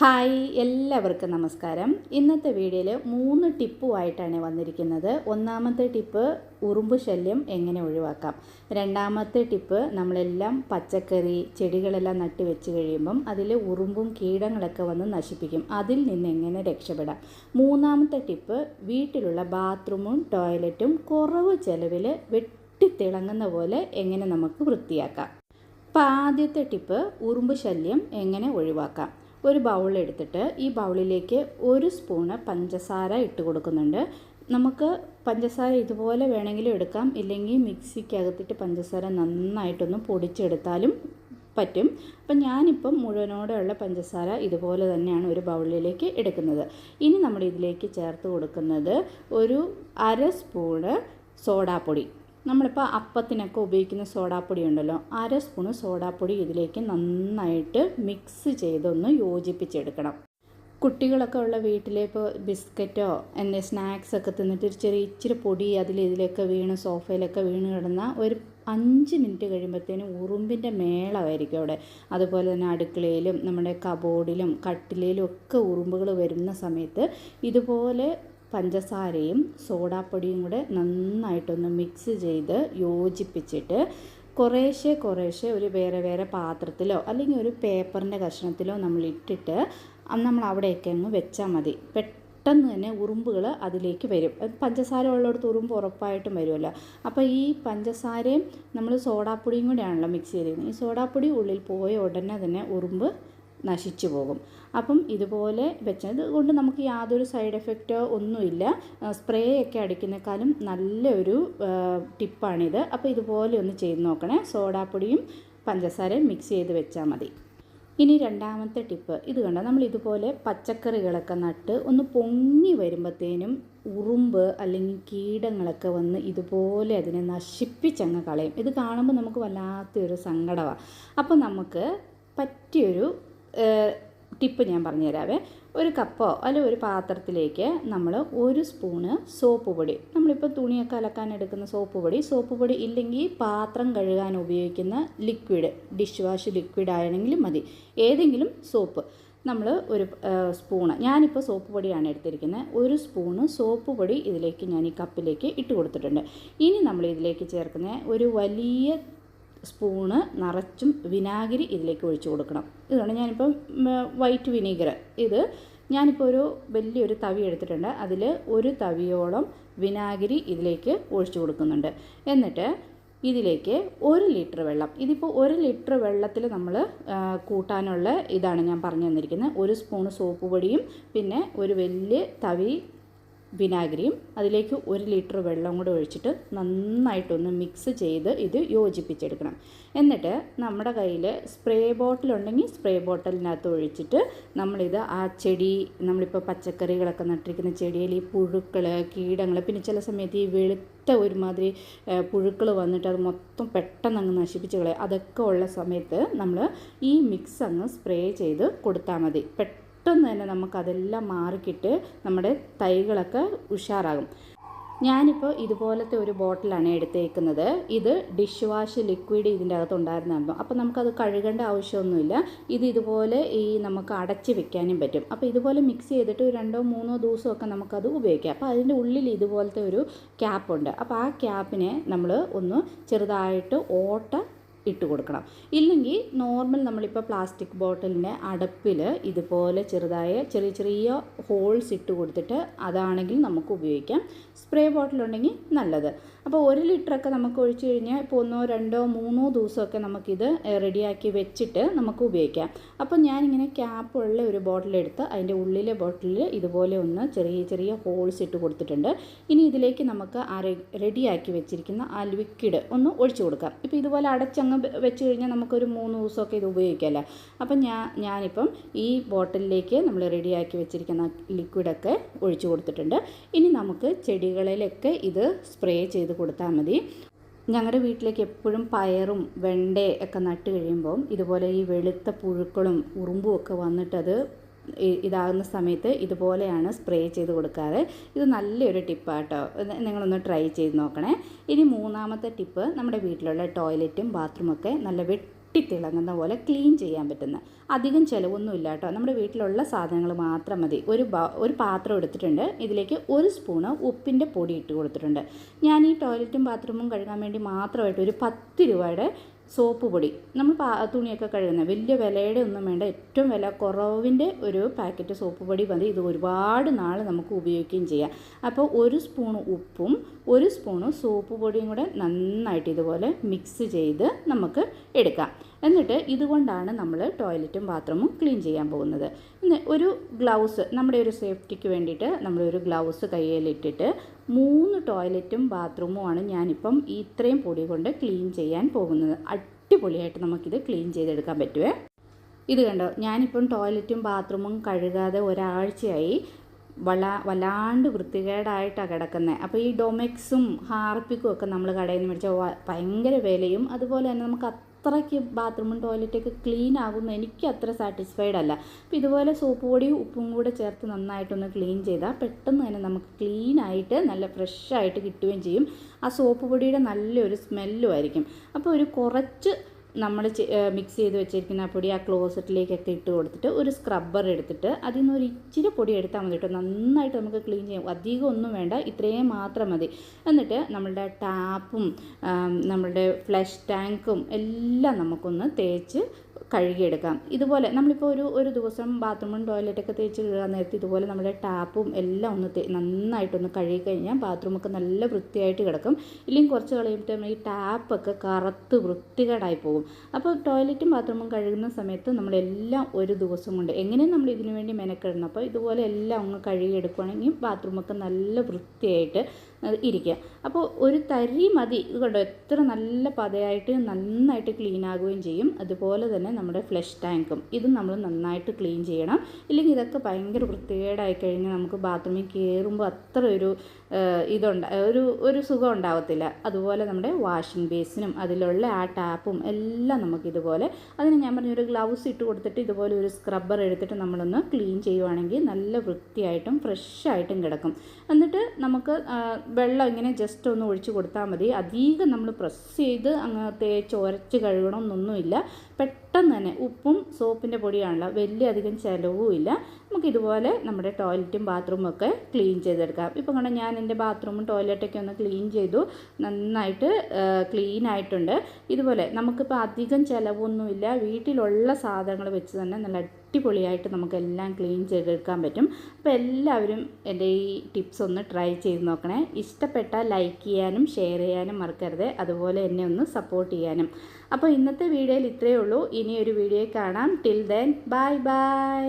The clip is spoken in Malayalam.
ഹായ് എല്ലാവർക്കും നമസ്കാരം. ഇന്നത്തെ വീഡിയോയിൽ മൂന്ന് ടിപ്പുമായിട്ടാണ് വന്നിരിക്കുന്നത്. ഒന്നാമത്തെ ടിപ്പ് ഉറുമ്പ് ശല്യം എങ്ങനെ ഒഴിവാക്കാം? രണ്ടാമത്തെ ടിപ്പ് നമ്മളെല്ലാം പച്ചക്കറി ചെടികളെല്ലാം നട്ട് വെച്ച് കഴിയുമ്പം അതിൽ ഉറുമ്പും കീടങ്ങളൊക്കെ വന്ന് നശിപ്പിക്കും. അതിൽ നിന്ന് എങ്ങനെ രക്ഷപ്പെടാം? മൂന്നാമത്തെ ടിപ്പ് വീട്ടിലുള്ള ബാത്റൂമും ടോയ്ലറ്റും കുറവ് ചിലവിൽ വെട്ടിത്തിളങ്ങുന്ന പോലെ എങ്ങനെ നമുക്ക് വൃത്തിയാക്കാം? അപ്പോൾ ആദ്യത്തെ ടിപ്പ് ഉറുമ്പ് ശല്യം എങ്ങനെ ഒഴിവാക്കാം? ഒരു ബൗൾ എടുത്തിട്ട് ഈ ബൗളിലേക്ക് ഒരു സ്പൂണ് പഞ്ചസാര ഇട്ട് കൊടുക്കുന്നുണ്ട്. നമുക്ക് പഞ്ചസാര ഇതുപോലെ വേണമെങ്കിലും എടുക്കാം. ഇല്ലെങ്കിൽ മിക്സിക്കകത്തിട്ട് പഞ്ചസാര നന്നായിട്ടൊന്ന് പൊടിച്ചെടുത്താലും പറ്റും. അപ്പം ഞാനിപ്പം മുഴുവനോടെയുള്ള പഞ്ചസാര ഇതുപോലെ തന്നെയാണ് ഒരു ബൗളിലേക്ക് എടുക്കുന്നത്. ഇനി നമ്മൾ ഇതിലേക്ക് ചേർത്ത് കൊടുക്കുന്നത് ഒരു അര സ്പൂണ് സോഡാപ്പൊടി. നമ്മളിപ്പോൾ അപ്പത്തിനൊക്കെ ഉപയോഗിക്കുന്ന സോഡാപ്പൊടി ഉണ്ടല്ലോ അര സ്പൂണ് സോഡാപ്പൊടി ഇതിലേക്ക് നന്നായിട്ട് മിക്സ് ചെയ്തൊന്ന് യോജിപ്പിച്ചെടുക്കണം. കുട്ടികളൊക്കെ ഉള്ള വീട്ടിലെ ഇപ്പോൾ ബിസ്ക്കറ്റോ എന്തെ സ്നാക്സൊക്കെ തിന്നിട്ട് ഒരു ചെറിയ ഇച്ചിരി പൊടി അതിൽ ഇതിലൊക്കെ വീണ് സോഫയിലൊക്കെ വീണ് കിടന്ന ഒരു അഞ്ച് മിനിറ്റ് കഴിയുമ്പോഴത്തേനും ഉറുമ്പിന്റെ മേളമായിരിക്കും അവിടെ. അതുപോലെ തന്നെ അടുക്കളയിലും നമ്മുടെ കബോർഡിലും കട്ടിലയിലും ഒക്കെ ഉറുമ്പുകൾ വരുന്ന സമയത്ത് ഇതുപോലെ പഞ്ചസാരയും സോഡാപ്പൊടിയും കൂടെ നന്നായിട്ടൊന്ന് മിക്സ് ചെയ്ത് യോജിപ്പിച്ചിട്ട് കുറേശ്ശെ കുറേശ്ശെ ഒരു വേറെ വേറെ പാത്രത്തിലോ അല്ലെങ്കിൽ ഒരു പേപ്പറിന്റെ കഷ്ണത്തിലോ നമ്മൾ ഇട്ടിട്ട് നമ്മൾ അവിടെയൊക്കെ അങ്ങ് വെച്ചാൽ മതി. പെട്ടെന്ന് തന്നെ ഉറുമ്പുകൾ അതിലേക്ക് വരും. പഞ്ചസാര ഉള്ളിടത്ത് ഉറുമ്പ് ഉറപ്പായിട്ടും വരുമല്ലോ. അപ്പോൾ ഈ പഞ്ചസാരയും നമ്മൾ സോഡാപ്പൊടിയും കൂടെയാണല്ലോ മിക്സ് ചെയ്തിരിക്കുന്നത്. ഈ സോഡാപ്പൊടി ഉള്ളിൽ പോയ ഉടനെ തന്നെ ഉറുമ്പ് നശിച്ചു പോകും. അപ്പം ഇതുപോലെ വെച്ചത് കൊണ്ട് നമുക്ക് യാതൊരു സൈഡ് എഫക്റ്റോ ഒന്നുമില്ല. സ്പ്രേ ഒക്കെ അടിക്കുന്നേക്കാളും നല്ലൊരു ടിപ്പാണിത്. അപ്പോൾ ഇതുപോലെ ഒന്ന് ചെയ്ത് നോക്കണേ. സോഡാപ്പൊടിയും പഞ്ചസാരയും മിക്സ് ചെയ്ത് വെച്ചാൽ മതി. ഇനി രണ്ടാമത്തെ ടിപ്പ്. ഇത് കണ്ട? നമ്മൾ ഇതുപോലെ പച്ചക്കറികളൊക്കെ നട്ട് ഒന്ന് പൊങ്ങി വരുമ്പോഴത്തേനും ഉറുമ്പ് അല്ലെങ്കിൽ കീടങ്ങളൊക്കെ വന്ന് ഇതുപോലെ അതിനെ നശിപ്പിച്ചങ്ങ് കളയും. ഇത് കാണുമ്പോൾ നമുക്ക് വല്ലാത്തൊരു സങ്കടമാണ് അപ്പോൾ നമുക്ക് പറ്റിയൊരു ടിപ്പ് ഞാൻ പറഞ്ഞുതരാവേ ഒരു കപ്പോ അല്ലെ ഒരു പാത്രത്തിലേക്ക് നമ്മൾ ഒരു സ്പൂണ് സോപ്പ് പൊടി നമ്മളിപ്പോൾ തുണിയൊക്കെ അലക്കാൻ എടുക്കുന്ന സോപ്പ് പൊടി സോപ്പ് പൊടി ഇല്ലെങ്കിൽ പാത്രം കഴുകാൻ ഉപയോഗിക്കുന്ന ലിക്വിഡ് ഡിഷ് വാഷ് ലിക്വിഡ് ആണെങ്കിലും മതി. ഏതെങ്കിലും സോപ്പ് നമ്മൾ ഒരു സ്പൂണ് ഞാനിപ്പോൾ സോപ്പ് പൊടിയാണ് എടുത്തിരിക്കുന്നത് ഒരു സ്പൂണ് സോപ്പ് പൊടി ഇതിലേക്ക് ഞാൻ ഈ കപ്പിലേക്ക് ഇട്ട് കൊടുത്തിട്ടുണ്ട്. ഇനി നമ്മൾ ഇതിലേക്ക് ചേർക്കുന്ന ഒരു വലിയ സ്പൂണ് നിറച്ചും വിനാഗിരി ഇതിലേക്ക് ഒഴിച്ചു കൊടുക്കണം. ഇതാണ് ഞാനിപ്പം വൈറ്റ് വിനീഗർ. ഇത് ഞാനിപ്പോൾ ഒരു വലിയൊരു തവി എടുത്തിട്ടുണ്ട്. അതിൽ ഒരു തവിയോളം വിനാഗിരി ഇതിലേക്ക് ഒഴിച്ചു കൊടുക്കുന്നുണ്ട്. എന്നിട്ട് ഇതിലേക്ക് ഒരു ലിറ്റർ വെള്ളം ഇതിപ്പോൾ ഒരു ലിറ്റർ വെള്ളത്തിൽ നമ്മൾ കൂട്ടാനുള്ള ഇതാണ് ഞാൻ പറഞ്ഞു തന്നിരിക്കുന്നത്. ഒരു സ്പൂണ് സോപ്പ് പൊടിയും പിന്നെ ഒരു വലിയ തവി വിനാഗിരിയും അതിലേക്ക് ഒരു ലിറ്റർ വെള്ളം കൂടെ ഒഴിച്ചിട്ട് നന്നായിട്ടൊന്ന് മിക്സ് ചെയ്ത് ഇത് യോജിപ്പിച്ചെടുക്കണം. എന്നിട്ട് നമ്മുടെ കയ്യിൽ സ്പ്രേ ബോട്ടിലുണ്ടെങ്കിൽ സ്പ്രേ ബോട്ടിലിനകത്ത് ഒഴിച്ചിട്ട് നമ്മളിത് ആ ചെടി നമ്മളിപ്പോൾ പച്ചക്കറികളൊക്കെ നട്ടിരിക്കുന്ന ചെടിയിൽ ഈ പുഴുക്കൾ കീടങ്ങൾ പിന്നെ ചില സമയത്ത് ഈ വെളുത്ത ഒരുമാതിരി പുഴുക്കൾ വന്നിട്ട് അത് മൊത്തം പെട്ടെന്ന് അങ്ങ് നശിപ്പിച്ച് അതൊക്കെ ഉള്ള സമയത്ത് നമ്മൾ ഈ മിക്സ് അങ്ങ് സ്പ്രേ ചെയ്ത് കൊടുത്താൽ മതി. പെട്ടെന്ന് പെട്ടെന്ന് തന്നെ നമുക്കതെല്ലാം മാറിക്കിട്ട് നമ്മുടെ തൈകളൊക്കെ ഉഷാറാകും. ഞാനിപ്പോൾ ഇതുപോലത്തെ ഒരു ബോട്ടിലാണ് എടുത്തേക്കുന്നത്. ഇത് ഡിഷ് വാഷ് ലിക്വിഡ് ഇതിന്റെ അകത്ത് ഉണ്ടായിരുന്നായിരുന്നു അപ്പോൾ നമുക്കത് കഴുകേണ്ട ആവശ്യമൊന്നുമില്ല. ഇത് ഇതുപോലെ ഈ നമുക്ക് അടച്ച് വെക്കാനും പറ്റും. അപ്പോൾ ഇതുപോലെ മിക്സ് ചെയ്തിട്ട് രണ്ടോ മൂന്നോ ദിവസമൊക്കെ നമുക്കത് ഉപയോഗിക്കാം. അപ്പോൾ അതിന്റെ ഉള്ളിൽ ഇതുപോലത്തെ ഒരു ക്യാപ്പുണ്ട്. അപ്പോൾ ആ ക്യാപ്പിനെ നമ്മൾ ഒന്ന് ചെറുതായിട്ട് ഓട്ട ഇട്ട് കൊടുക്കണം. ഇല്ലെങ്കിൽ നോർമൽ നമ്മളിപ്പോൾ പ്ലാസ്റ്റിക് ബോട്ടിലിന്റെ അടപ്പിൽ ഇതുപോലെ ചെറുതായ ചെറിയ ചെറിയ ഹോൾസ് ഇട്ട് കൊടുത്തിട്ട് അതാണെങ്കിൽ നമുക്ക് ഉപയോഗിക്കാം. സ്പ്രേ ബോട്ടിലുണ്ടെങ്കിൽ നല്ലത്. അപ്പോൾ ഒരു ലിറ്ററൊക്കെ നമുക്ക് ഒഴിച്ചു കഴിഞ്ഞാൽ ഇപ്പോൾ ഒന്നോ രണ്ടോ മൂന്നോ ദിവസമൊക്കെ നമുക്കിത് റെഡിയാക്കി വെച്ചിട്ട് നമുക്ക് ഉപയോഗിക്കാം. അപ്പോൾ ഞാനിങ്ങനെ ക്യാപ്പുള്ള ഒരു ബോട്ടിലെടുത്ത് അതിന്റെ ഉള്ളിലെ ബോട്ടിലിൽ ഇതുപോലെ ഒന്ന് ചെറിയ ചെറിയ ഹോൾസ് ഇട്ട് കൊടുത്തിട്ടുണ്ട്. ഇനി ഇതിലേക്ക് നമുക്ക് ആ റെഡിയാക്കി വെച്ചിരിക്കുന്ന ആ ലിക്വിഡ് ഒന്ന് ഒഴിച്ചു കൊടുക്കാം. ഇപ്പോൾ ഇതുപോലെ അടച്ചങ്ങ് വെച്ച് കഴിഞ്ഞാൽ നമുക്കൊരു മൂന്ന് ദിവസമൊക്കെ ഇത് ഉപയോഗിക്കാമല്ലോ അപ്പം ഞാൻ ഞാനിപ്പം ഈ ബോട്ടിലേക്ക് നമ്മൾ റെഡിയാക്കി വെച്ചിരിക്കുന്ന ലിക്വിഡൊക്കെ ഒഴിച്ചു കൊടുത്തിട്ടുണ്ട്. ഇനി നമുക്ക് ചെടികളിലൊക്കെ ഇത് സ്പ്രേ ചെയ്ത് കൊടുത്താൽ മതി. ഞങ്ങളുടെ വീട്ടിലേക്ക് എപ്പോഴും പയറും വെണ്ടയൊക്കെ നട്ട് കഴിയുമ്പം ഇതുപോലെ ഈ വെളുത്ത പുഴുക്കളും ഉറുമ്പും ഒക്കെ വന്നിട്ടത് ഇതാകുന്ന സമയത്ത് ഇതുപോലെയാണ് സ്പ്രേ ചെയ്ത് കൊടുക്കാറ്. ഇത് നല്ലൊരു ടിപ്പാട്ടോ. നിങ്ങളൊന്ന് ട്രൈ ചെയ്ത് നോക്കണേ. ഇനി മൂന്നാമത്തെ ടിപ്പ് നമ്മുടെ വീട്ടിലുള്ള ടോയ്ലറ്റും ബാത്റൂമൊക്കെ നല്ല വെട്ടി തിളങ്ങുന്ന പോലെ ക്ലീൻ ചെയ്യാൻ പറ്റുന്ന. അധികം ചിലവൊന്നുമില്ല കേട്ടോ. നമ്മുടെ വീട്ടിലുള്ള സാധനങ്ങൾ മാത്രം മതി. ഒരു ഒരു പാത്രം എടുത്തിട്ടുണ്ട്. ഇതിലേക്ക് ഒരു സ്പൂണ് ഉപ്പിന്റെ പൊടി ഇട്ട് കൊടുത്തിട്ടുണ്ട്. ഞാൻ ഈ ടോയ്ലറ്റും ബാത്റൂമും കഴുകാൻ വേണ്ടി മാത്രമായിട്ട് ഒരു പത്ത് രൂപയുടെ സോപ്പ് പൊടി. നമ്മൾ തുണിയൊക്കെ കഴുകുന്ന വലിയ വിലയുടെ ഒന്നും വേണ്ട. ഏറ്റവും വില കുറവിന്റെ ഒരു പാക്കറ്റ് സോപ്പ് പൊടി മതി. ഇത് ഒരുപാട് നാൾ നമുക്ക് ഉപയോഗിക്കുകയും ചെയ്യാം. അപ്പോൾ ഒരു സ്പൂൺ ഉപ്പും ഒരു സ്പൂണ് സോപ്പ് പൊടിയും കൂടെ നന്നായിട്ട് ഇതുപോലെ മിക്സ് ചെയ്ത് നമുക്ക് എടുക്കാം. എന്നിട്ട് ഇതുകൊണ്ടാണ് നമ്മൾ ടോയ്ലറ്റും ബാത്റൂമും ക്ലീൻ ചെയ്യാൻ പോകുന്നത്. ഒരു ഗ്ലൗസ് നമ്മുടെ ഒരു സേഫ്റ്റിക്ക് വേണ്ടിയിട്ട് നമ്മളൊരു ഗ്ലൗസ് കയ്യിലിട്ടിട്ട് മൂന്ന് ടോയ്ലറ്റും ബാത്റൂമുമാണ് ഞാനിപ്പം ഇത്രയും പൊടി കൊണ്ട് ക്ലീൻ ചെയ്യാൻ പോകുന്നത്. അടിപൊളിയായിട്ട് നമുക്കിത് ക്ലീൻ ചെയ്തെടുക്കാൻ പറ്റുമേ ഇത് കണ്ടോ? ഞാനിപ്പം ടോയ്ലറ്റും ബാത്റൂമും കഴുകാതെ ഒരാഴ്ചയായി വള വല്ലാണ്ട് വൃത്തികേടായിട്ടാണ് കിടക്കുന്നത് അപ്പോൾ ഈ ഡൊമെക്സും ഹാർപ്പിക്കും ഒക്കെ നമ്മൾ കടയിൽ നിന്ന് മേടിച്ചാൽ ഭയങ്കര വിലയും അതുപോലെ തന്നെ നമുക്ക് അത്രയ്ക്ക് ബാത്റൂമും ടോയ്ലറ്റൊക്കെ ക്ലീൻ ആകുന്നു. എനിക്ക് അത്ര സാറ്റിസ്ഫൈഡ് അല്ല. അപ്പോൾ ഇതുപോലെ സോപ്പ് പൊടിയും ഉപ്പും കൂടെ ചേർത്ത് നന്നായിട്ടൊന്ന് ക്ലീൻ ചെയ്താൽ പെട്ടെന്ന് തന്നെ നമുക്ക് ക്ലീൻ ആയിട്ട് നല്ല ഫ്രഷ് ആയിട്ട് കിട്ടുകയും ചെയ്യും. ആ സോപ്പ് പൊടിയുടെ നല്ലൊരു സ്മെല്ലും ആയിരിക്കും. അപ്പോൾ ഒരു കുറച്ച് നമ്മൾ മിക്സ് ചെയ്ത് വെച്ചിരിക്കുന്ന ആ പൊടി ആ ക്ലോസറ്റിലേക്കൊക്കെ ഇട്ട് കൊടുത്തിട്ട് ഒരു സ്ക്രബ്ബർ എടുത്തിട്ട് അതിൽ നിന്ന് ഒരു ഇച്ചിരി പൊടി എടുത്താൽ മതി കേട്ടോ. നന്നായിട്ട് നമുക്ക് ക്ലീൻ ചെയ്യാം. അധികം ഒന്നും വേണ്ട ഇത്രയും മാത്രം മതി. എന്നിട്ട് നമ്മളുടെ ടാപ്പും നമ്മളുടെ ഫ്ലഷ് ടാങ്കും എല്ലാം നമുക്കൊന്ന് തേച്ച് കഴുകിയെടുക്കാം. ഇതുപോലെ നമ്മളിപ്പോൾ ഒരു ഒരു ദിവസം ബാത്റൂമും ടോയ്ലറ്റൊക്കെ തേച്ച് കഴുകാൻ നേരത്തെ ഇതുപോലെ നമ്മുടെ ടാപ്പും എല്ലാം ഒന്ന് നന്നായിട്ടൊന്ന് കഴുകി കഴിഞ്ഞാൽ ബാത്റൂമൊക്കെ നല്ല വൃത്തിയായിട്ട് കിടക്കും. ഇല്ലെങ്കിൽ കുറച്ച് കഴിയുമ്പോൾ ഈ ടാപ്പൊക്കെ കറുത്ത് വൃത്തികേടായി പോകും. അപ്പോൾ ടോയ്ലറ്റും ബാത്റൂമും കഴുകുന്ന സമയത്ത് നമ്മളെല്ലാം ഒരു ദിവസം കൊണ്ട് എങ്ങനെയും നമ്മൾ ഇതിനു വേണ്ടി മെനക്കെടണം. അപ്പോൾ ഇതുപോലെ എല്ലാം ഒന്ന് കഴുകിയെടുക്കുകയാണെങ്കിൽ ബാത്റൂമൊക്കെ നല്ല വൃത്തിയായിട്ട് ഇരിക്കുക. അപ്പോൾ ഒരു തരി മതി. ഇത് കണ്ടോ? എത്ര നല്ല പതയായിട്ട് നന്നായിട്ട് ക്ലീൻ ആകുകയും ചെയ്യും. അതുപോലെ തന്നെ നമ്മുടെ ഫ്ലഷ് ടാങ്കും ഇതും നമ്മൾ നന്നായിട്ട് ക്ലീൻ ചെയ്യണം. ഇല്ലെങ്കിൽ ഇതൊക്കെ ഭയങ്കര വൃത്തികേടായി കഴിഞ്ഞാൽ നമുക്ക് ബാത്റൂമിൽ കയറുമ്പോൾ അത്ര ഒരു ഇതുണ്ട ഒരു ഒരു സുഖം ഉണ്ടാവത്തില്ല. അതുപോലെ നമ്മുടെ വാഷിംഗ് ബേസിനും അതിലുള്ള ആ ടാപ്പും എല്ലാം നമുക്കിതുപോലെ അതിന് ഞാൻ പറഞ്ഞ ഒരു ഗ്ലൗസ് ഇട്ട് കൊടുത്തിട്ട് ഇതുപോലെ ഒരു സ്ക്രബ്ബർ എടുത്തിട്ട് നമ്മളൊന്ന് ക്ലീൻ ചെയ്യുവാണെങ്കിൽ നല്ല വൃത്തിയായിട്ടും ഫ്രഷായിട്ടും കിടക്കും. എന്നിട്ട് നമുക്ക് വെള്ളം ഇങ്ങനെ ജസ്റ്റ് ഒന്ന് ഒഴിച്ച് കൊടുത്താൽ മതി. അധികം നമ്മൾ പ്രസ് ചെയ്ത് അങ്ങ് തേച്ച് ഉരച്ച് കഴുകണമെന്നൊന്നുമില്ല പെട്ടെന്ന് തന്നെ ഉപ്പും സോപ്പിന്റെ പൊടിയാണല്ലോ. വലിയ അധികം ചിലവുമില്ല നമുക്ക് ഇതുപോലെ നമ്മുടെ ടോയ്ലറ്റും ബാത്റൂമും ഒക്കെ ക്ലീൻ ചെയ്തെടുക്കാം. ഇപ്പം കണ്ട ഞാൻ എന്റെ ബാത്റൂമും ടോയ്ലറ്റൊക്കെ ഒന്ന് ക്ലീൻ ചെയ്തു. നന്നായിട്ട് ക്ലീൻ ആയിട്ടുണ്ട്. ഇതുപോലെ നമുക്കിപ്പോൾ അധികം ചിലവൊന്നുമില്ല. വീട്ടിലുള്ള സാധനങ്ങൾ വെച്ച് തന്നെ നല്ല അടിപൊളിയായിട്ട് നമുക്കെല്ലാം ക്ലീൻ ചെയ്തെടുക്കാൻ പറ്റും. അപ്പോൾ എല്ലാവരും എന്റെ ഈ ടിപ്സ് ഒന്ന് ട്രൈ ചെയ്ത് നോക്കണേ. ഇഷ്ടപ്പെട്ടാൽ ലൈക്ക് ചെയ്യാനും ഷെയർ ചെയ്യാനും മറക്കരുത്. അതുപോലെ എന്നെ ഒന്ന് സപ്പോർട്ട് ചെയ്യാനും. അപ്പോൾ ഇന്നത്തെ വീഡിയോയിൽ ഇത്രയേ ഉള്ളൂ. ഇനിയൊരു വീഡിയോ കാണാം. Till then bye bye.